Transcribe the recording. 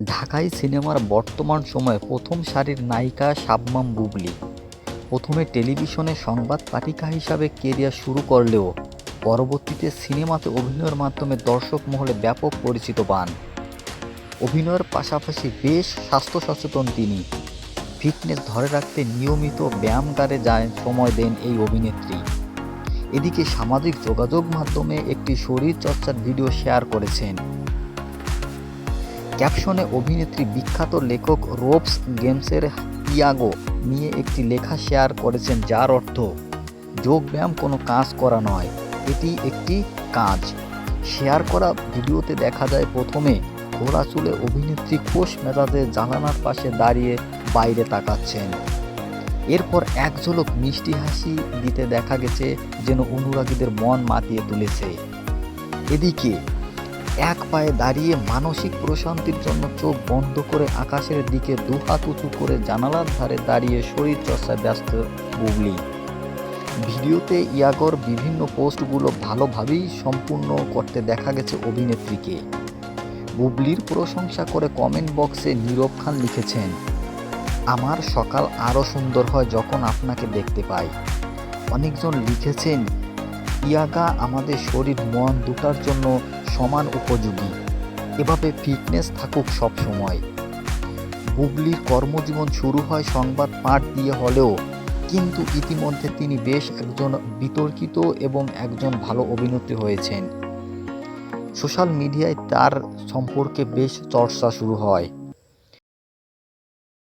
ঢাকাই সিনেমার বর্তমান সময়ে প্রথম সারির নায়িকা শাবনাম বুবলি। প্রথমে টেলিভিশনে সংবাদ পাঠিকা হিসাবে কেরিয়ার শুরু করলেও পরবর্তীতে সিনেমাতে অভিনয়ের মাধ্যমে দর্শক মহলে ব্যাপক পরিচিত পান। অভিনয়ের পাশাপাশি বেশ স্বাস্থ্য সচেতন তিনি। ফিটনেস ধরে রাখতে নিয়মিত ব্যায়ামগারে যায় সময় দেন এই অভিনেত্রী। এদিকে সামাজিক যোগাযোগ মাধ্যমে একটি শরীর চর্চার ভিডিও শেয়ার করেছেন। ক্যাপশনে অভিনেত্রী বিখ্যাত লেখক রোবস গেমসের ইয়াগো নিয়ে একটি লেখা শেয়ার করেছেন, যার অর্থ যোগব্যায়াম কোনো কাজ করা নয়, এটি একটি কাজ। শেয়ার করা ভিডিওতে দেখা যায়, প্রথমে ঘোড়া চুলে অভিনেত্রী খোশ মেজাজে জানালার পাশে দাঁড়িয়ে বাইরে তাকাচ্ছেন। এরপর এক ঝলক মিষ্টি হাসি দিতে দেখা গেছে, যেন অনুরাগীদের মন মাতিয়ে তুলেছে। এদিকে এক পায়ে দাঁড়িয়ে মানসিক প্রশান্তির জন্য চোখ বন্ধ করে আকাশের দিকে দুহাত উঁচু করে জানালার ধারে দাঁড়িয়ে শরীর চর্চায় ব্যস্ত বুবলি। ভিডিওতে ইয়াগর বিভিন্ন পোস্টগুলো ভালোভাবেই সম্পূর্ণ করতে দেখা গেছে অভিনেত্রীকে। বুবলির প্রশংসা করে কমেন্ট বক্সে নীরব খান লিখেছেন, আমার সকাল আরও সুন্দর হয় যখন আপনাকে দেখতে পাই। অনেকজন লিখেছেন ইয়াগা আমাদের শরীর, মন দুটার জন্য সমান উপযোগী। এভাবে ফিটনেস থাকুক সব সময়। বুবলির কর্মজীবন শুরু হয় সংবাদ পাঠ দিয়ে হলেও, কিন্তু ইতিমধ্যে তিনি বেশ একজন বিতর্কিত এবং একজন ভালো অভিনেত্রী হয়েছেন। সোশ্যাল মিডিয়ায় তার সম্পর্কে বেশ চর্চা শুরু হয়।